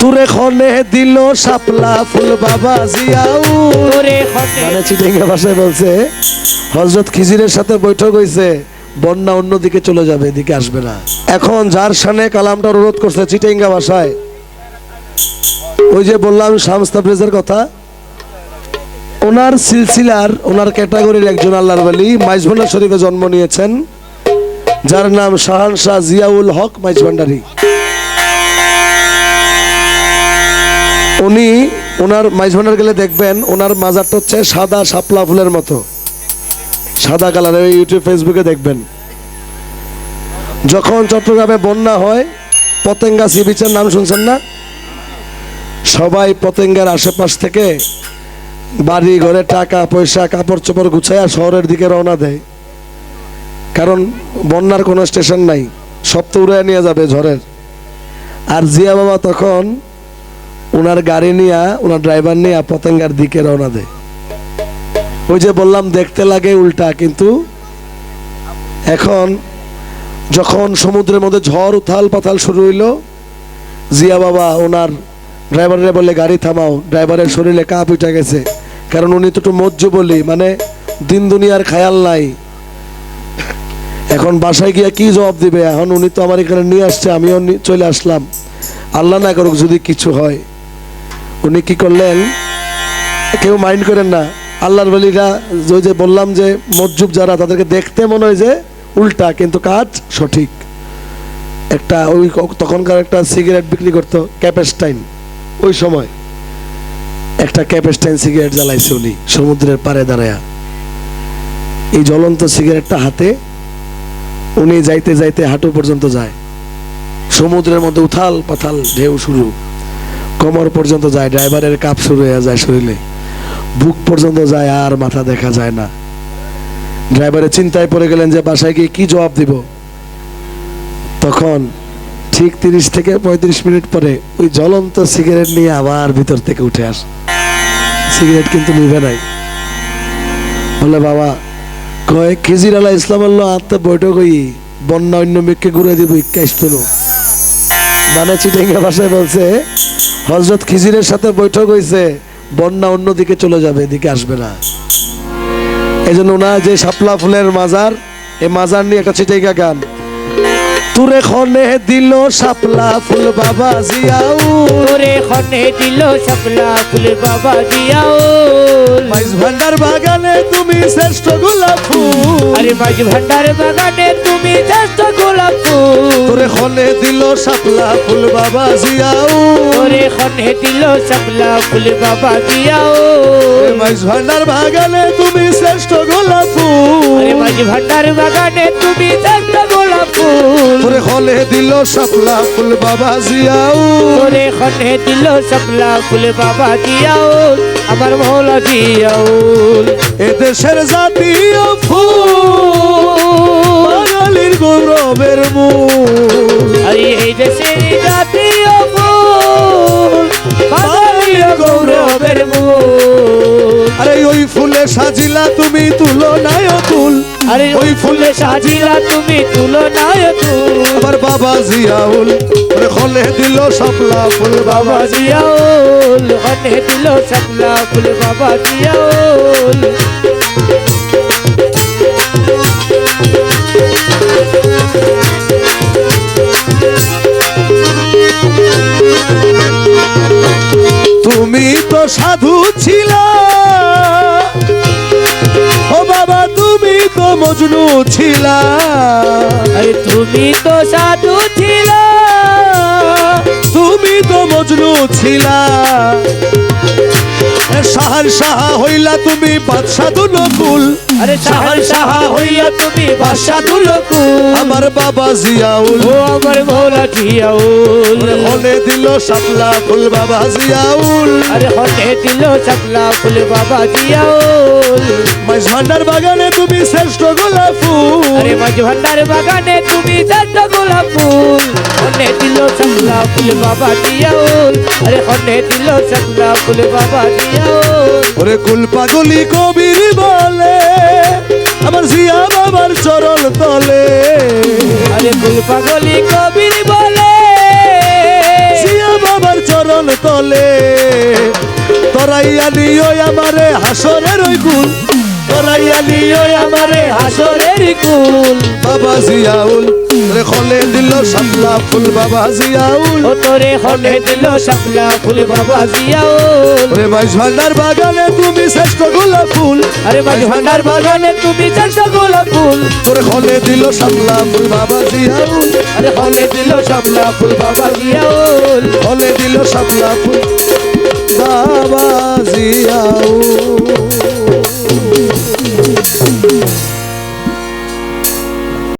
তুরে খনে দিল শাপলা ফুল বাবা জিয়াউ তোরে খনে মানে চিটিঙ্গা ভাষায় বলছে হজরত খিজিরের সাথে বৈঠক হয়েছে বন্যা অন্যদিকে চলে যাবে এদিকে আসবে না। এখন যার সামনে কালামটা অনুরোধ করছে চিটিঙ্গা ভাষায় ওই যে বললাম শামস তাবরেজের কথা ওনার সিলসিলার ওনার ক্যাটাগরির একজন আল্লাহর বলি মাইজভান্ডার শরীফে জন্ম নিয়েছেন যার নাম শাহান শাহ জিয়াউল হক মাইজভান্ডারি উনি ওনার মাইজভান্ডার গেলে দেখবেন ওনার মাজারটা হচ্ছে সাদা শাপলা ফুলের মতো। সাদা কালারের ইউটিউব ফেসবুকে দেখবেন। যখন চট্টগ্রামে বন্যা হয়, পতেঙ্গা সি বিচের নাম শুনছেন না? সবাই পতেঙ্গার আশেপাশ থেকে বাড়ি, ঘরে টাকা, পয়সা, কাপড় চোপড় গুছাইয়া শহরের দিকে রওনা দেয়। কারণ বন্যার কোনো স্টেশন নাই, সব তো উড়ে নিয়ে যাবে ঝড়ের। আর জিয়া বাবা তখন ওনার গাড়ি নিয়ে ওনার ড্রাইভার নিয়ে পতেঙ্গার দিকে রওনা দেয়। ওই যে বললাম, দেখতে লাগে উল্টা, কিন্তু এখন যখন সমুদ্রের মধ্যে ঝড়, উথাল পাতাল শুরু হইল, জিয়া বাবা ওনার ড্রাইভারে বলে, গাড়ি থামাও। ড্রাইভারের শরীরে কাপ উঠে গেছে। কারণ উনি তো একটু মজ্জু বলি মানে দিন দুনিয়ার খায়াল নাই। এখন বাসায় গিয়ে কি জবাব দিবে? এখন উনি তো আমার এখানে নিয়ে আসছে, আমিও চলে আসলাম। আল্লাহ না করুক যদি কিছু হয়। উনি কি করলেন? কেউ মাইন্ড করেন না। আল্লাহর বলিরা ওই যে বললাম যে, মজ্জুব যারা, তাদেরকে দেখতে মনে হয় যে উল্টা, কিন্তু কাজ সঠিক। একটা ওই তখনকার একটা সিগারেট বিক্রি করতো, ক্যাপেস্টাইন, ওই সময়। একটা ক্যাপেস্টাইন সিগারেট জ্বালাইছে উনি, সমুদ্রের পাড়ে দাঁড়ায়া। এই জ্বলন্ত সিগারেটটা হাতে, উনি যাইতে যাইতে হাঁটু পর্যন্ত যায়। সমুদ্রের মধ্যে উথাল পাথাল ঢেউ শুরু। কোমর পর্যন্ত যায়, ড্রাইভারের কাপ শুরু হয়ে যায় শরীরে। বুক পর্যন্ত যায়, আর মাথা দেখা যায় না। ড্রাইভারের চিন্তায় পড়ে গেলেন যে, বাসায় গিয়ে কি জবাব দিব? তখন ঠিক তিরিশ থেকে পঁয়ত্রিশ মিনিট পরে ওই জ্বলন্ত সিগারেট নিয়ে আবার ভিতর থেকে উঠে আস। সিগারেট কিন্তু নিবে নাই। বলে বাবা, কয় খেজির আলা ইসলাম আল্লাহ আত্মা বৈঠক হই, বন্যা অন্য মেঘকে ঘুরে দিব, ইক্কাইশ মানে চিটেঙ্গা ভাষায় বলছে হজরত খিজিরের সাথে বৈঠক হয়েছে বন্যা অন্যদিকে চলে যাবে এদিকে আসবে না। এই জন্য ওনার যে শাপলা ফুলের মাজার এই মাজার নিয়ে একটা চিটেঙ্গা গান। তুরে খনে দিল শাপলা ফুল বাবা জিয়াউ তোরে খনে দিল শাপলা ফুল বাবা দিয়াও মাইজ ভান্ডার বাগানে তুমি শ্রেষ্ঠ গোলাপ ফুল। আরে মাঝ ভান্ডার বাগানে তুমি শ্রেষ্ঠ গোলাপ ফুল। তোরে খনে দিল শাপলা ফুল বাবা জিয়াউ তোরে খনে দিল শাপলা ফুল বাবা দিয়াও মাইজ ভান্ডার বাগানে তুমি শ্রেষ্ঠ গোলাপ ফুল। আরে মাঝ ভান্ডার বাগানে তুমি শ্রেষ্ঠ গোলাপ ফুল। তোরে খলে দিল শাপলা ফুল বাবা জিয়াউ তোরে খনে দিল শাপলা ফুল বাবা দিয়াও আমার মৌলা দিয়াও এদেশের জাতীয় ফুল বাঙালির গৌরবের মূল। এই দেশে জাতীয় মূল আরে ওই ফুলে সাজিলা তুমি তুলো নায় তুল আরে ওই ফুলে সাজিলা তুমি তুলো নাই তুল আমার বাবা জিয়াউল আরে খলে দিল সপলা ফুল বাবা। জিয়াউল হনে দিল সপলা ফুল বাবা জিয়াউল। মজনু ছিলা। আরে তুমি তো সাধু ছিলা। তুমি তো মজনু ছিলা। শাহান সাহা হইলা তুমি বাদশাহ নকুল আরে শাহান সাহা হইয়া তুমি বাদশা দুলকু আমার বাবা জিয়াউল। ও আমার মৌলা জিয়াউল। হলে দিল শাপলা ফুল বাবা জিয়াউল। আরে হনে দিল শাপলা ফুল বাবা জিয়াউল। মাইজ ভান্ডার বাগানে তুমি শ্রেষ্ঠ গোলাপ ফুল। আরে মাঝ ভান্ডার বাগানে তুমি চারট গোলাপ ফুল। হনে দিল শাপলা ফুল বাবা জিয়াউল। আরে হনে দিল শাপলা ফুল বাবা জিয়াউল। ওরে কবির বলে আমার জিয়া বাবার চরণ তলে। আরে ফুল পাগলি কবির বলে। জিয়া বাবার চরণ তলে। তরাইয়া নিও আমারে হাসরের ওই তরাইয়া নিও আমারে হাসরের কুল বাবা জিয়াউল রে খলে দিল শাপলা ফুল বাবা জিয়াউল। ও তোরে হলে দিল শাপলা ফুল বাবা জিয়াউল। রে মাইজ ভান্ডার বাগানে তুমি শ্রেষ্ঠ গোলাপ ফুল। আরে মাঝ ভান্ডার বাগানে তুমি চারটা গোলাপ ফুল। তোরে খলে দিল শাপলা ফুল বাবা জিয়াউল। আরে হলে দিল শাপলা ফুল বাবা জিয়াউল। খলে দিল শাপলা ফুল বাবা জিয়াউল।